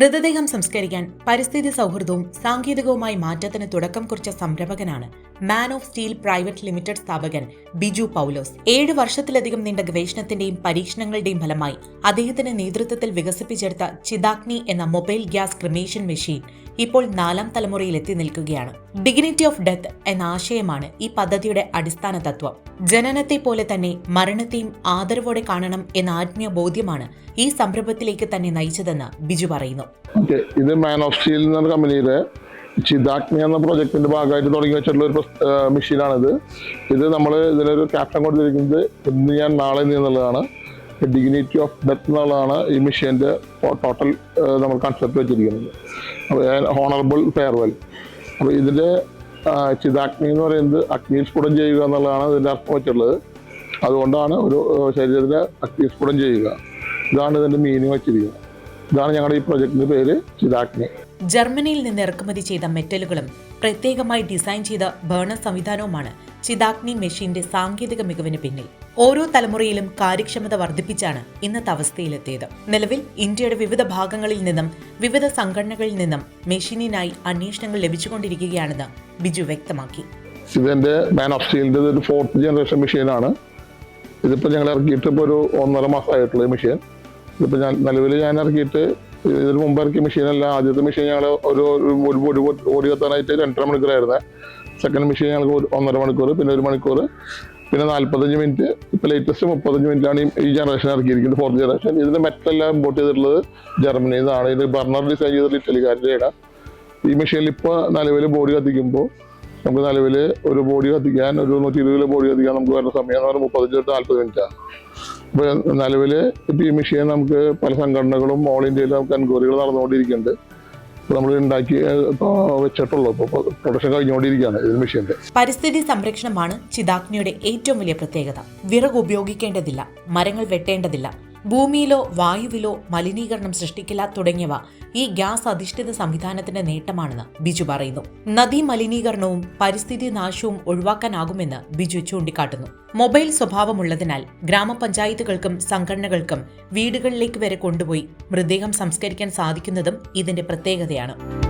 മൃതദേഹം സംസ്കരിക്കാൻ പരിസ്ഥിതി സൗഹൃദവും സാങ്കേതികവുമായി മാറ്റത്തിന് തുടക്കം കുറിച്ച സംരംഭകനാണ് man of steel private limited സ്ഥാപകൻ ബിജു പൗലോസ്. ഏഴ് വർഷത്തിലധികം നീണ്ട ഗവേഷണത്തിന്റെയും പരീക്ഷണങ്ങളുടെയും ഫലമായി അദ്ദേഹത്തിന്റെ നേതൃത്വത്തിൽ വികസിപ്പിച്ചെടുത്ത ചിദാഗ്നി എന്ന മൊബൈൽ ഗ്യാസ് ക്രിമേഷൻ മെഷീൻ ഇപ്പോൾ നാലാം തലമുറയിൽ എത്തി നിൽക്കുകയാണ്. ഡിഗ്നിറ്റി ഓഫ് ഡെത്ത് എന്ന ആശയമാണ് ഈ പദ്ധതിയുടെ അടിസ്ഥാന തത്വം. ജനനത്തെ പോലെ തന്നെ മരണത്തെയും ആദരവോടെ കാണണം എന്ന ആത്മീയ ബോധ്യമാണ് ഈ സംരംഭത്തിലേക്ക് തന്നെ നയിച്ചതെന്ന് ബിജു പറയുന്നു. ഇത് മാൻ ഓഫ് സ്റ്റീൽ എന്ന കമ്പനിയുടെ ചിദാഗ്നി എന്ന പ്രോജക്റ്റിന്റെ ഭാഗമായിട്ട് തുടങ്ങി വെച്ചിട്ടുള്ള ഒരു മെഷീനാണിത് ഇത് നമ്മൾ ഇതിലൊരു ക്യാപ്റ്റൻ കൊടുത്തിരിക്കുന്നത് ഇന്ന് ഞാൻ നാളെ എന്നുള്ളതാണ്. ഡിഗ്നിറ്റി ഓഫ് ഡെത്ത് എന്നുള്ളതാണ് ഈ മെഷീന്റെ ടോട്ടൽ നമ്മൾ കൺസെപ്റ്റ് വെച്ചിരിക്കുന്നത്. അപ്പോൾ ഹോണറബിൾ ഫെയർവെൽ അപ്പോൾ ഇതിന്റെ ചിതാഗ്നി എന്ന് പറയുന്നത് അഗ്നി സ്ഫുടം ചെയ്യുക എന്നുള്ളതാണ് ഇതിന്റെ അർത്ഥം വെച്ചിട്ടുള്ളത്. അതുകൊണ്ടാണ് ഒരു ശരീരത്തിലെ അഗ്നി സ്ഫുടം ചെയ്യുക. ഇതാണ് ഇതിന്റെ മീനിങ് വെച്ചിരിക്കുന്നത്. ഇതാണ് ഞങ്ങളുടെ ഈ പ്രൊജക്ടിന്റെ പേര് ചിതാഗ്നി. ജർമ്മനിയിൽ നിന്ന് ഇറക്കുമതി ചെയ്ത മെറ്റലുകളും പ്രത്യേകമായി ഡിസൈൻ ചെയ്ത ബേണർ സംവിധാനവുമാണ് ചിതാഗ്നി മെഷീന്റെ സാങ്കേതിക മികവിന് പിന്നിൽ. ഓരോ തലമുറയിലും കാര്യക്ഷമത വർദ്ധിപ്പിച്ചാണ് ഇന്നത്തെ അവസ്ഥയിലെത്തിയത്. നിലവിൽ ഇന്ത്യയുടെ വിവിധ ഭാഗങ്ങളിൽ നിന്നും വിവിധ സംഘടനകളിൽ നിന്നും മെഷീനിനായി അന്വേഷണങ്ങൾ ലഭിച്ചുകൊണ്ടിരിക്കുകയാണെന്ന് ബിജു വ്യക്തമാക്കി. ഇതിന്റെ മാൻ ഓഫ് സ്റ്റീലിന്റെ ഒരു ഫോർത്ത് ജനറേഷൻ മെഷീനാണ് ഇതിപ്പോൾ ഞങ്ങൾ ഇറക്കിയിട്ട് ഇപ്പോൾ ഒരു ഒന്നര മാസമായിട്ടുള്ള മെഷീൻ ഇതിപ്പോൾ ഞാൻ നിലവിൽ ഞാൻ ഇറക്കിയിട്ട് ഇതിന് മുമ്പ് ഇറക്കിയ മെഷീനല്ല. ആദ്യത്തെ മെഷീൻ ഞങ്ങൾ ഒരു ഒരു ഒരു ഒരു ഓടി കത്താനായിട്ട് രണ്ടര മണിക്കൂറായിരുന്നു. സെക്കൻഡ് മെഷീൻ ഞങ്ങൾക്ക് ഒന്നര മണിക്കൂർ പിന്നെ ഒരു മണിക്കൂർ പിന്നെ നാൽപ്പത്തഞ്ച് മിനിറ്റ്. ഇപ്പോൾ ലേറ്റസ്റ്റ് മുപ്പത്തഞ്ച് മിനിറ്റാണ് ഈ- ജനറേഷൻ ഇറക്കിയിരിക്കുന്നത് ഫോർത്ത് ജനറേഷൻ ഇതിന്റെ മെറ്റലെല്ലാം ഇമ്പോർട്ട് ചെയ്തിട്ടുള്ളത് ജർമ്മനിയിൽ നിന്നാണ്. ഇത് ബർണർ ഡിസൈൻ ചെയ്തിട്ടുള്ള ഇറ്റലിക്കാരുടെ ഈ മെഷീനിൽ ഇപ്പോൾ നിലവിൽ ബോഡി കത്തിക്കുമ്പോൾ നമുക്ക് നിലവിൽ ഒരു ബോഡി കത്തിക്കാൻ ഒരു നൂറ്റി ഇരുപത് ബോഡി കത്തിക്കാൻ നമുക്ക് വരുന്ന സമയം എന്ന് പറഞ്ഞാൽ മുപ്പത്തഞ്ച് തൊട്ട് നാൽപ്പത് മിനിറ്റാണ് അപ്പോൾ നിലവിൽ ഇപ്പോൾ ഈ മെഷീൻ നമുക്ക് പല സംഘടനകളും ഓൾ ഇന്ത്യയിൽ നമുക്ക് എൻക്വയറികൾ നടന്നുകൊണ്ടിരിക്കുന്നുണ്ട്. നമ്മൾ ഉണ്ടാക്കി പ്രൊഡക്ഷൻ കഴിഞ്ഞുകൊണ്ടിരിക്കുകയാണ് പരിസ്ഥിതി സംരക്ഷണമാണ് ചിതാഗ്നിയുടെ ഏറ്റവും വലിയ പ്രത്യേകത. വിറക് ഉപയോഗിക്കേണ്ടതില്ല മരങ്ങൾ വെട്ടേണ്ടതില്ല ഭൂമിയിലോ വായുവിലോ മലിനീകരണം സൃഷ്ടിക്കില്ല തുടങ്ങിയവ ഈ ഗ്യാസ് അധിഷ്ഠിത സംവിധാനത്തിന്റെ നേട്ടമാണെന്ന് ബിജു പറയുന്നു. നദീ മലിനീകരണവും പരിസ്ഥിതി നാശവും ഒഴിവാക്കാനാകുമെന്ന് ബിജു ചൂണ്ടിക്കാട്ടുന്നു. മൊബൈൽ സ്വഭാവമുള്ളതിനാൽ ഗ്രാമപഞ്ചായത്തുകൾക്കും സംഘടനകൾക്കും വീടുകളിലേക്ക് വരെ കൊണ്ടുപോയി മൃതദേഹം സംസ്കരിക്കാൻ സാധിക്കുന്നതും ഇതിന്റെ പ്രത്യേകതയാണ്.